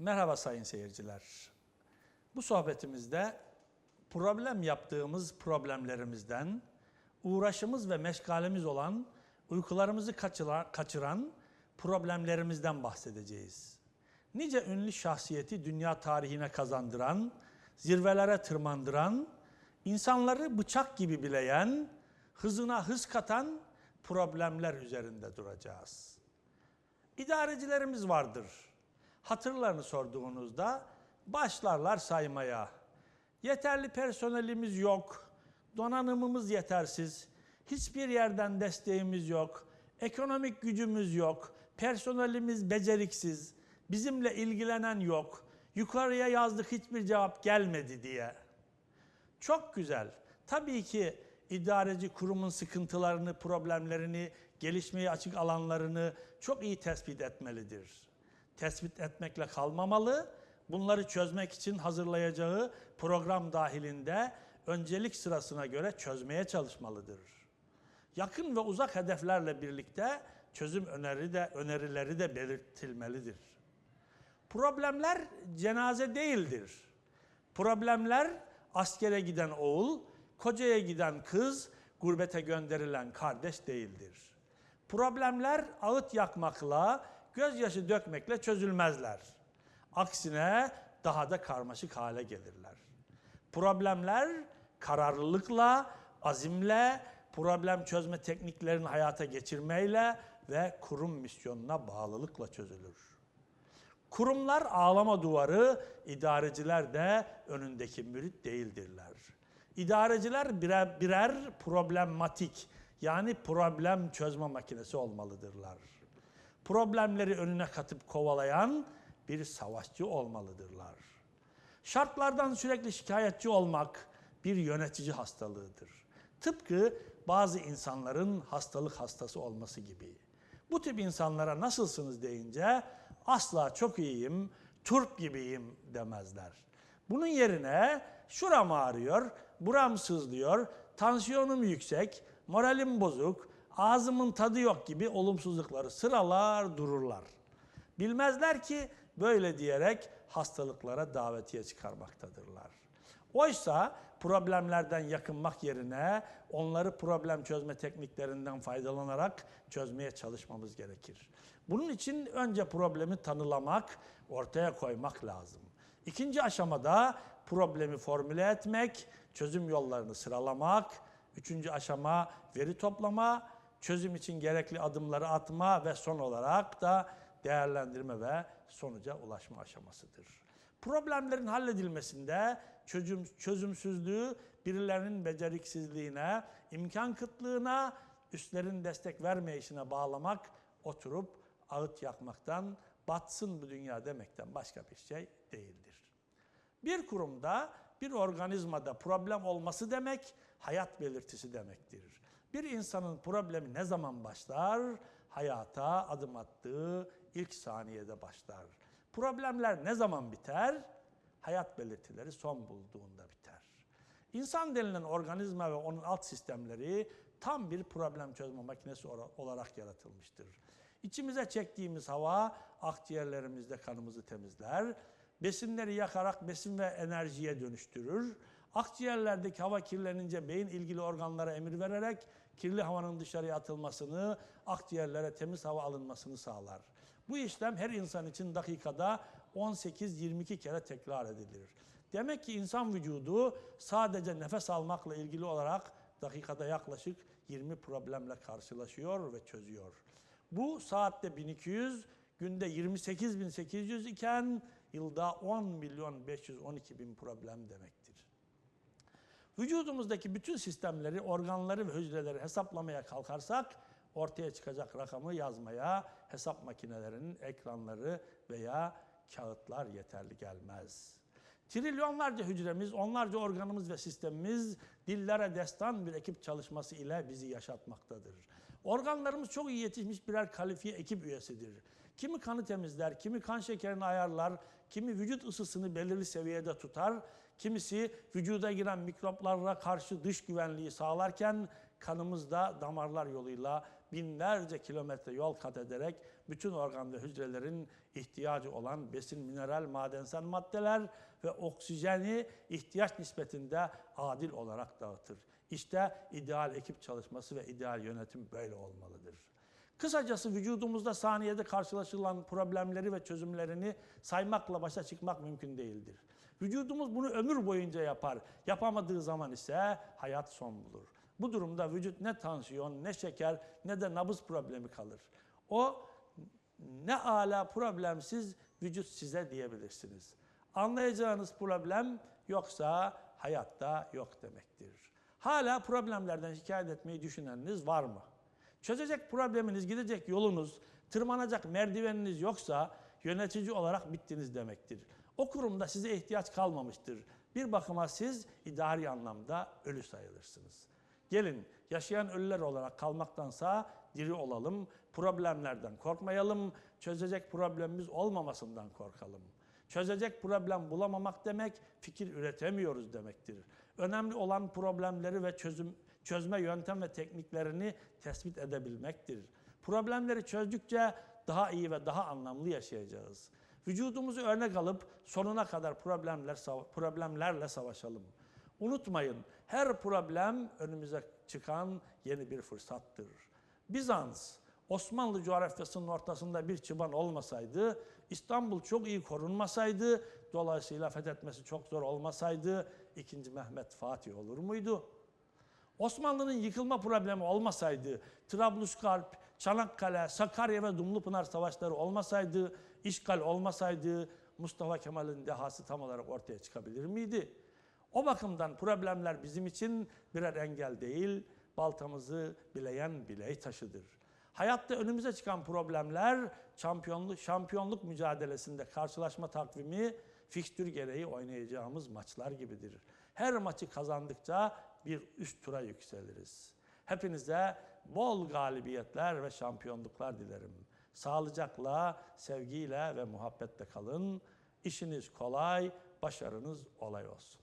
Merhaba sayın seyirciler. Bu sohbetimizde problem yaptığımız problemlerimizden, uğraşımız ve meşgalemiz olan uykularımızı kaçıra- kaçıran problemlerimizden bahsedeceğiz. Nice ünlü şahsiyeti dünya tarihine kazandıran, zirvelere tırmandıran, insanları bıçak gibi bileyen, hızına hız katan problemler üzerinde duracağız. İdarecilerimiz vardır. Hatırlarını sorduğunuzda başlarlar saymaya. Yeterli personelimiz yok, donanımımız yetersiz, hiçbir yerden desteğimiz yok, ekonomik gücümüz yok, personelimiz beceriksiz, bizimle ilgilenen yok, yukarıya yazdık hiçbir cevap gelmedi diye. Çok güzel. Tabii ki idareci kurumun sıkıntılarını, problemlerini, gelişmeye açık alanlarını çok iyi tespit etmelidir. Tespit etmekle kalmamalı, bunları çözmek için hazırlayacağı program dahilinde öncelik sırasına göre çözmeye çalışmalıdır. Yakın ve uzak hedeflerle birlikte çözüm öneri de, önerileri de belirtilmelidir. Problemler cenaze değildir. Problemler askere giden oğul, kocaya giden kız, gurbete gönderilen kardeş değildir. Problemler ağıt yakmakla, gözyaşı dökmekle çözülmezler. Aksine daha da karmaşık hale gelirler. Problemler kararlılıkla, azimle, problem çözme tekniklerini hayata geçirmeyle ve kurum misyonuna bağlılıkla çözülür. Kurumlar ağlama duvarı, idareciler de önündeki mürit değildirler. İdareciler birer, birer problematik yani problem çözme makinesi olmalıdırlar. Problemleri önüne katıp kovalayan bir savaşçı olmalıdırlar. Şartlardan sürekli şikayetçi olmak bir yönetici hastalığıdır. Tıpkı bazı insanların hastalık hastası olması gibi. Bu tip insanlara nasılsınız deyince asla çok iyiyim, turp gibiyim demezler. Bunun yerine şuram ağrıyor, buram sızlıyor, tansiyonum yüksek, moralim bozuk, ağzımın tadı yok gibi olumsuzlukları sıralar dururlar. Bilmezler ki böyle diyerek hastalıklara davetiye çıkarmaktadırlar. Oysa problemlerden yakınmak yerine onları problem çözme tekniklerinden faydalanarak çözmeye çalışmamız gerekir. Bunun için önce problemi tanılamak, ortaya koymak lazım. İkinci aşamada problemi formüle etmek, çözüm yollarını sıralamak, üçüncü aşama veri toplama, çözüm için gerekli adımları atma ve son olarak da değerlendirme ve sonuca ulaşma aşamasıdır. Problemlerin halledilmesinde çözüm, çözümsüzlüğü birilerinin beceriksizliğine, imkan kıtlığına, üstlerin destek vermeyişine bağlamak, oturup ağıt yakmaktan, batsın bu dünya demekten başka bir şey değildir. Bir kurumda, bir organizmada problem olması demek, hayat belirtisi demektir. Bir insanın problemi ne zaman başlar? Hayata adım attığı ilk saniyede başlar. Problemler ne zaman biter? Hayat belirtileri son bulduğunda biter. İnsan denilen organizma ve onun alt sistemleri tam bir problem çözme makinesi olarak yaratılmıştır. İçimize çektiğimiz hava akciğerlerimizde kanımızı temizler, besinleri yakarak besin ve enerjiye dönüştürür. Akciğerlerdeki hava kirlenince beyin ilgili organlara emir vererek kirli havanın dışarıya atılmasını, akciğerlere temiz hava alınmasını sağlar. Bu işlem her insan için dakikada 18-22 kere tekrar edilir. Demek ki insan vücudu sadece nefes almakla ilgili olarak dakikada yaklaşık 20 problemle karşılaşıyor ve çözüyor. Bu saatte 1200, günde 28.800 iken yılda 10 milyon 512 bin problem demektir. Vücudumuzdaki bütün sistemleri, organları ve hücreleri hesaplamaya kalkarsak ortaya çıkacak rakamı yazmaya hesap makinelerinin ekranları veya kağıtlar yeterli gelmez. Trilyonlarca hücremiz, onlarca organımız ve sistemimiz dillere destan bir ekip çalışması ile bizi yaşatmaktadır. Organlarımız çok iyi yetişmiş birer kalifiye ekip üyesidir. Kimi kanı temizler, kimi kan şekerini ayarlar, kimi vücut ısısını belirli seviyede tutar, kimisi vücuda giren mikroplarla karşı dış güvenliği sağlarken kanımız da damarlar yoluyla binlerce kilometre yol kat ederek bütün organ ve hücrelerin ihtiyacı olan besin, mineral, madensel maddeler ve oksijeni ihtiyaç nispetinde adil olarak dağıtır. İşte ideal ekip çalışması ve ideal yönetim böyle olmalıdır. Kısacası vücudumuzda saniyede karşılaşılan problemleri ve çözümlerini saymakla başa çıkmak mümkün değildir. Vücudumuz bunu ömür boyunca yapar. Yapamadığı zaman ise hayat son bulur. Bu durumda vücut ne tansiyon, ne şeker, ne de nabız problemi kalır. O ne ala problemsiz vücut size diyebilirsiniz. Anlayacağınız problem yoksa hayatta yok demektir. Hala problemlerden şikayet etmeyi düşüneniniz var mı? Çözecek probleminiz, gidecek yolunuz, tırmanacak merdiveniniz yoksa yönetici olarak bittiniz demektir. O kurumda size ihtiyaç kalmamıştır. Bir bakıma siz idari anlamda ölü sayılırsınız. Gelin yaşayan ölüler olarak kalmaktansa diri olalım, problemlerden korkmayalım, çözecek problemimiz olmamasından korkalım. Çözecek problem bulamamak demek fikir üretemiyoruz demektir. Önemli olan problemleri ve çözüm çözme yöntem ve tekniklerini tespit edebilmektir. Problemleri çözdükçe daha iyi ve daha anlamlı yaşayacağız. Vücudumuzu örnek alıp sonuna kadar problemler problemlerle savaşalım. Unutmayın, her problem önümüze çıkan yeni bir fırsattır. Bizans, Osmanlı coğrafyasının ortasında bir çıban olmasaydı, İstanbul çok iyi korunmasaydı, dolayısıyla fethetmesi çok zor olmasaydı, 2. Mehmet Fatih olur muydu? Osmanlı'nın yıkılma problemi olmasaydı, Trablusgarp, Çanakkale, Sakarya ve Dumlupınar savaşları olmasaydı, işgal olmasaydı Mustafa Kemal'in dehası tam olarak ortaya çıkabilir miydi? O bakımdan problemler bizim için birer engel değil, baltamızı bileyen biley taşıdır. Hayatta önümüze çıkan problemler şampiyonluk, şampiyonluk mücadelesinde karşılaşma takvimi fikstür gereği oynayacağımız maçlar gibidir. Her maçı kazandıkça bir üst tura yükseliriz. Hepinize bol galibiyetler ve şampiyonluklar dilerim. Sağlıcakla, sevgiyle ve muhabbetle kalın. İşiniz kolay, başarınız olay olsun.